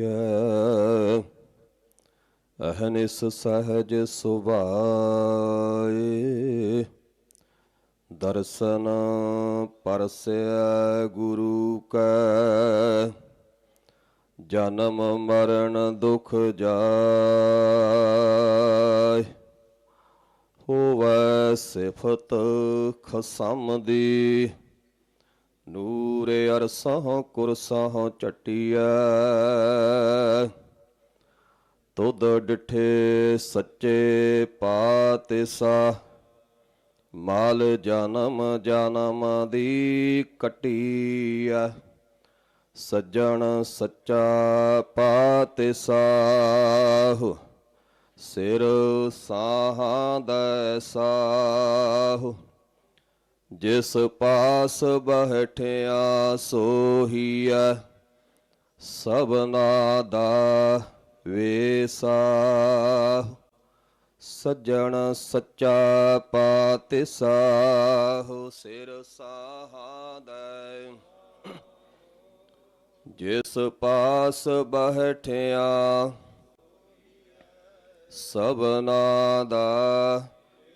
ਕੀਐ ਅਹਨਿਸ ਸਹਜ ਸੁਭਾਏ। ਦਰਸ਼ਨ ਪਰਸਿਆ ਗੁਰੂ ਕੈ। ਜਨਮ ਮਰਨ ਦੁਖ ਜਾਇ ਹੋਵੈ ਸਿਫਤ ਖਸਮ ਦੀ। ਨੂਰੇ ਅਰਸਹੁ, ਕੁਰਸਹੁ ਚਟਿਆ ਤੁਧ ਡਿਠੇ ਸੱਚੇ ਪਾਤਿਸਾ। ਮਾਲ ਜਨਮ ਜਨਮ ਦੀ ਕਟੀਐ। ਸੱਜਣ ਸੱਚਾ ਪਾਤਿਸਾਹੁ, ਸਿਰ ਸਾਹਾਂ ਦੈਸਾਹੁ। ਜਿਸ ਪਾਸ ਬਹਿਠਿਆ ਸੋਹੀਐ, ਸਭਨਾ ਦਾ ਵੇਸਾਹੁ ਸੱਜਣ ਸੱਚਾ ਪਾਤਿਸਾਹੁ ਸਿਰ ਸਾਹਾਦੈ। ਜਿਸ ਪਾਸ ਬਹਿਠਿਆ ਸਭਨਾ ਦਾ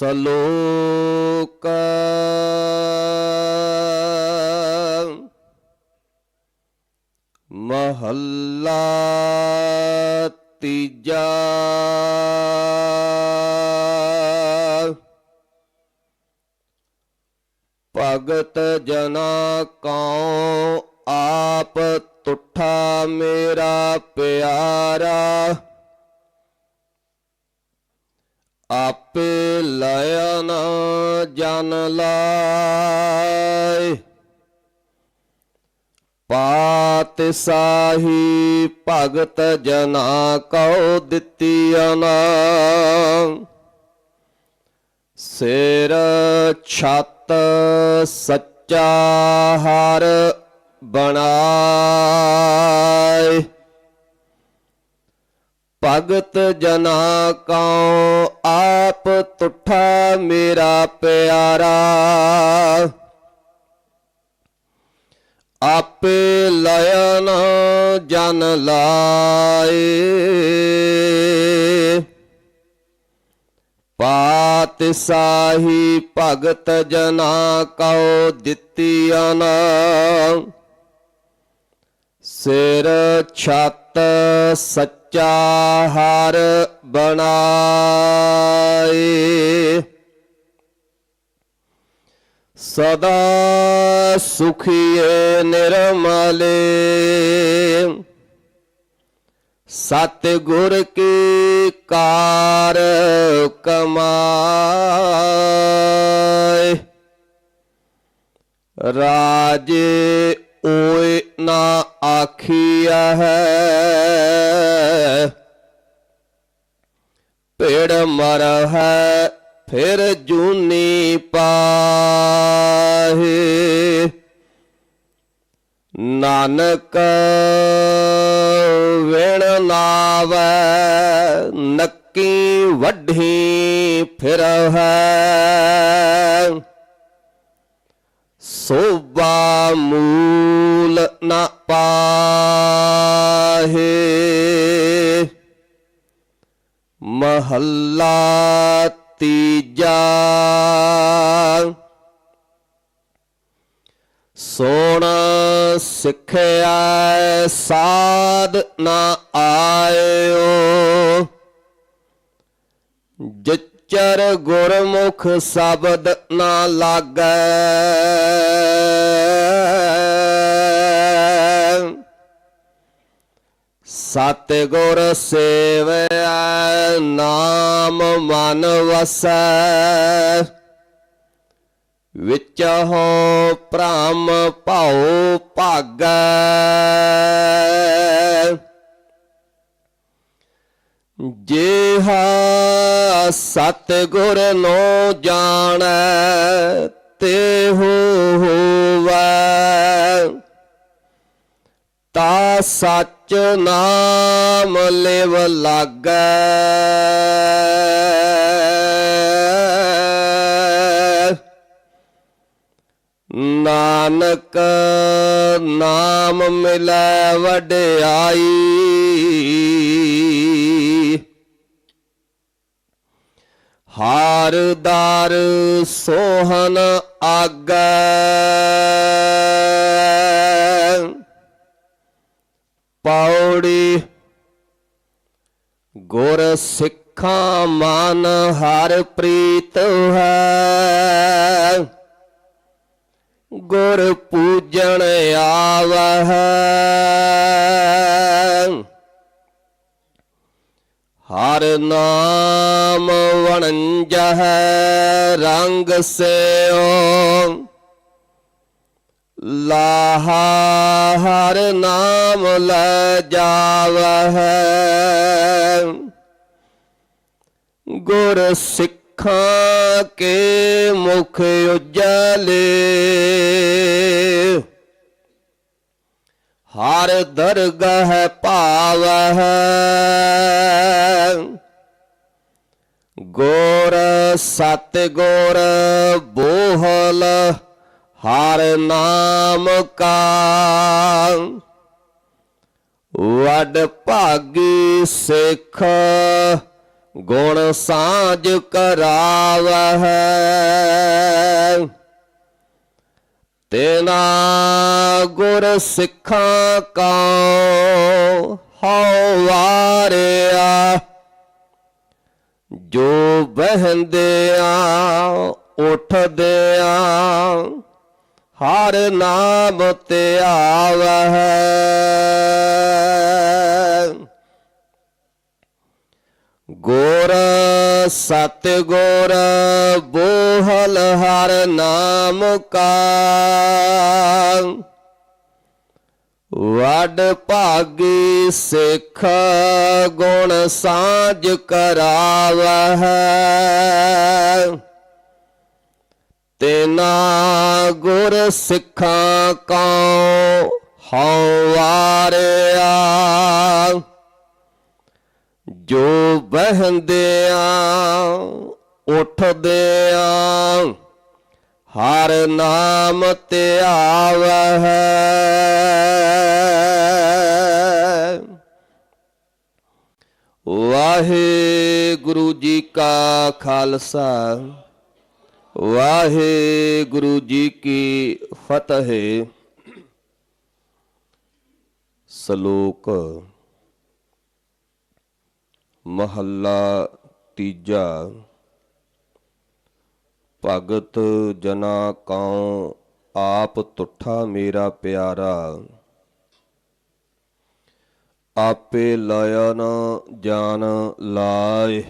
ਸਲੋਕ। ਮਹੱਲਾ ਤੀਜਾ। ਭਗਤ ਜਨਾ ਕਉ ਆਪ ਤੁਠਾ ਮੇਰਾ ਪਿਆਰਾ। ਆਪੇ ਲਇਨ ਜਨ ਲਾਇ ਪਾਤ ਸਾਹੀ ਭਗਤ ਜਨਾ ਕਉ ਦਿੱਤੀ ਅਨਾ। ਸਿਰ ਛਤ ਸੱਚਾ ਹਰ ਬਣਾਏ। ਭਗਤ ਜਨਾ ਕਉ, ਆਪ ਤੁਠਾ ਮੇਰਾ ਪਿਆਰਾ। ਆਪੇ ਲਇਨ ਜਨ ਲਾਏ। ਪਾਤ ਸਾਹੀ ਭਗਤ ਜਨਾ ਕਉ ਦਿੱਤੀ ਅਨਾ ਸਿਰ ਛਤ ਸੱਚਾ ਹਰ ਬਣਾਏ। ਸਦਾ ਸੁਖੀਏ ਨਿਰਮਲੇ। ਸਤ ਗੁਰ ਕੀ ਕਾਰ ਕਮਾਏ। ਰਾਜੇ ਓਏ ਨਾ ਆਖੀਆ ਹੈ। ਪੇੜ ਹੈ, ਫਿਰ ਜੂਨੀ ਪਾਹੇ। ਨਾਨਕ ਵਿਣ ਨਾਵੈ, ਨੱਕੀ ਵੱਢੀ ਫਿਰ ਹੈ। ਸੋਭਾ ਮੂਲ ਨਾ ਪਾਹੇ। ਮਹੱਲਾ ਤੀਜਾ। ਸੋਣ ਸਿੱਖਿਆ ਸਾਧ ਨਾ ਆਇਓ। ਜਿਚਰ ਗੁਰਮੁਖ ਸ਼ਬਦ ਨਾ ਲਾਗੈ। ਸਤਿਗੁਰ ਸੇਵਿਆ ਨਾਮ ਮਨ ਵਸੈ। ਵਿੱਚ ਹੋ ਭ੍ਰਮ ਭਾਉ ਭਾਗੈ। ਜਿਹਾ ਸਤਿਗੁਰ ਨੂੰ ਜਾਣੈ, ਤੇ ਹੋ ਹੋਵੈ। ਸੱਚ ਨਾਮ ਲਿਵ ਲਾਗੈ। ਨਾਨਕ ਨਾਮ ਮਿਲੈ ਵਡਿਆਈ। ਹਾਰ ਦਰ ਸੋਹਨ ਆਗੈ। ਪੌੜੀ ਗੁਰ ਸਿੱਖਾਂ ਮਨ ਹਰ ਪ੍ਰੀਤ ਹੈ। ਗੁਰ ਪੂਜਣ ਆਵਹਿ। ਹਰ ਨਾਮ ਵਣੰਜਹ ਰੰਗ ਸਿਓ ਲਾਹਾ ਹਰ ਨਾਮ ਲੈ ਜਾਵਹਿ। ਗੁਰ ਸਿੱਖਾਂ ਕੇ ਮੁਖ ਉਜਲੇ। ਹਰ ਦਰਗਹ ਭਾਵਹਿ। ਗੁਰ ਸਤ ਗੁਰ ਬੋਹਲ ਹਰ ਨਾਮ ਕਾ ਵਡ ਭਾਗੀ ਸਿੱਖ ਗੁਣ ਸਾਜ ਕਰਾਵਹਿ। ਤੇਨਾ ਗੁਰ ਸਿੱਖਾਂ ਕਾ ਹਉ ਵਾਰਿਆ। ਜੋ ਬਹਿੰਦਿਆਂ ਉੱਠਦਿਆਂ ਹਰ ਨਾਮ ਤੇ ਆਵਹਿ। ਗੋਰ ਸਤ ਗੁਰ ਬੋਹਲ ਹਰ ਨਾਮ ਕਾ। ਵਡ ਭਾਗੀ ਸਿੱਖ ਗੁਣ ਸਾਜ ਕਰਾਵਹਿ। ਤੇਨਾ ਗੁਰ ਸਿੱਖਾਂ ਕਉ ਹਉ ਵਾਰਿਆ ਜੋ ਬਹਿੰਦਿਆਂ ਉੱਠਦਿਆਂ ਹਰ ਨਾਮ ਤੇ ਆਵਹਿ। ਵਾਹਿਗੁਰੂ ਜੀ ਕਾ ਖਾਲਸਾ। ਵਾਹਿਗੁਰੂ ਜੀ ਕੀ ਫਤਿਹ। ਸ਼ਲੋਕ ਮਹੱਲਾ ਤੀਜਾ। ਭਗਤ ਜਨਾ ਕਉ ਆਪ ਤੁਠਾ ਮੇਰਾ ਪਿਆਰਾ। ਆਪੇ ਲਇਨ ਜਾਨ ਲਾਏ।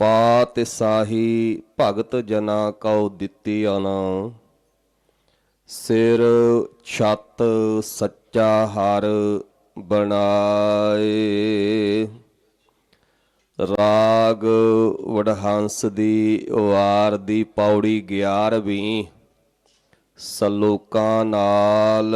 ਪਾਤ ਸਾਹੀ ਭਗਤ ਜਨਾ ਕਉ ਦਿੱਤੀ ਅਨ ਸਿਰ ਛੱਤ ਸੱਚਾ ਹਰ ਬਣਾਏ। ਰਾਗ ਵਡਹੰਸ ਦੀ ਵਾਰ ਦੀ ਪੌੜੀ 11ਵੀਂ ਸਲੋਕਾਂ ਨਾਲ।